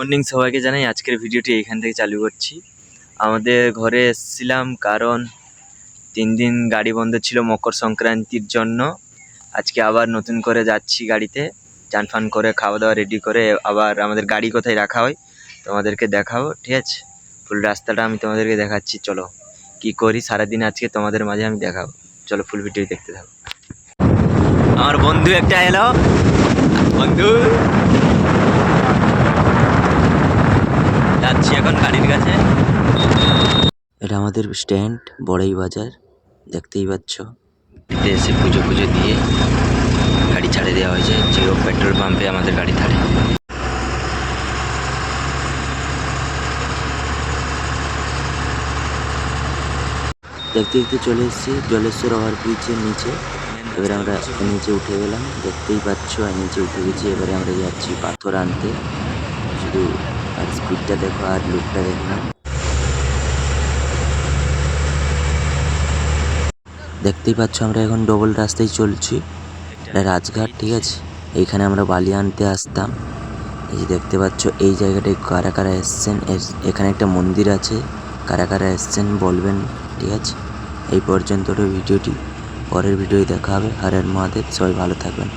Morning সবাইকে জানাই, আজকের ভিডিওটি এখান থেকে চালু করছি। আমাদের ঘরে এসেছিলাম কারণ তিন দিন গাড়ি বন্ধ ছিল মকর সংক্রান্তির জন্য। আজকে আবার নতুন করে যাচ্ছি গাড়িতে, চান ফান করে খাওয়া দাওয়া রেডি করে, আবার আমাদের গাড়ি কোথায় রাখা হয় তোমাদেরকে দেখাবো, ঠিক আছে? ফুল রাস্তাটা আমি তোমাদেরকে দেখাচ্ছি, চলো। কি করি, সারাদিন আজকে তোমাদের মাঝে আমি দেখাবো। চলো ফুল ভিডিও দেখতে থাকো। আমার বন্ধু একটা এলো। বন্ধু যাচ্ছি এখন গাড়ির কাছে। এটা আমাদের স্ট্যান্ড, বড়াই বাজার, দেখতেই পাচ্ছ। এসে পুজো পুজো দিয়ে গাড়ি ছাড়ে দেওয়া হয়েছে। জিরো পেট্রোল পাম্পে আমাদের গাড়ি ছাড়ে। দেখতে দেখতে চলে এসেছি জলেশ্বর ওভার ব্রিজের নিচে। এবারে আমরা নিচে উঠে গেলাম। দেখতেই পাচ্ছ নিচে উঠে গেছি। এবারে আমরা যাচ্ছি পাথর আনতে। শুধু স্পিডটা দেখো, আর লুকটা দেখো। দেখতেই পাচ্ছ আমরা এখন ডবল রাস্তায় চলছি। এটা রাজঘাট, ঠিক আছে? এইখানে আমরা বালি আনতে আসতাম। এই যে দেখতে পাচ্ছ, এই জায়গাটায় কারা কারা এসছেন? এস- এখানে একটা মন্দির আছে। কারা কারা এসছেন বলবেন, ঠিক আছে? এই পর্যন্ত ভিডিওটি। পরের ভিডিও দেখা হবে। হরের মহাদেব, সবাই ভালো থাকবেন।